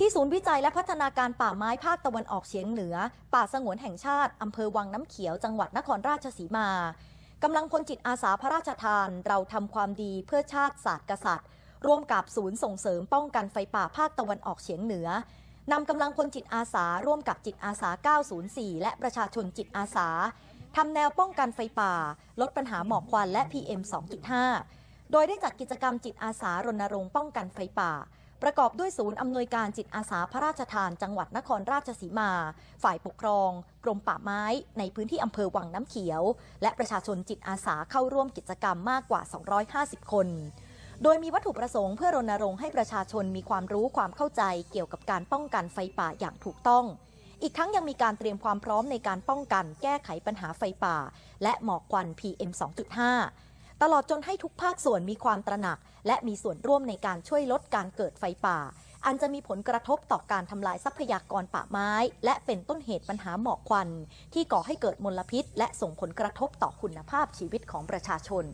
ที่ศูนย์วิจัยและพัฒนาการป่าไม้ภาคตะวันออกเฉียงเหนือ ป่าสงวนแห่งชาติ อำเภอวังน้ำเขียวจังหวัดนครราชสีมากำลังพลจิตอาสาพระราชทาน เราทำความดีเพื่อชาติศาสตร์กษัตริย์ ร่วมกับศูนย์ส่งเสริมป้องกันไฟป่าภาคตะวันออกเฉียงเหนือนำกำลังพลจิตอาสา ร่วมกับจิตอาสา 904 และประชาชนจิตอาสาทำแนวป้องกันไฟป่า ลดปัญหาหมอกควันและ PM 2.5 โดยได้จัดกิจกรรมจิตอาสารณรงค์ป้องกันไฟป่า ประกอบด้วยศูนย์อำนวยการจิตอาสาพระราชทานจังหวัดนครราชสีมา ฝ่ายปกครอง กรมป่าไม้ ในพื้นที่อำเภอวังน้ำเขียว และประชาชนจิตอาสาเข้าร่วมกิจกรรมมากกว่า 250 คน โดยมีวัตถุประสงค์เพื่อรณรงค์ให้ประชาชนมีความรู้ความเข้าใจเกี่ยวกับการป้องกันไฟป่าอย่างถูกต้อง อีกทั้งยังมีการเตรียมความพร้อมในการป้องกัน แก้ไขปัญหาไฟป่า และหมอกควัน PM 2.5 ตลอดจนให้ทุกภาคส่วนมีความตระหนัก และมีส่วนร่วมในการช่วยลดการเกิดไฟป่า อันจะมีผลกระทบต่อการทำลายทรัพยากรป่าไม้ และเป็นต้นเหตุปัญหาหมอกควัน ที่ก่อให้เกิดมลพิษ และส่งผลกระทบต่อคุณภาพชีวิตของประชาชน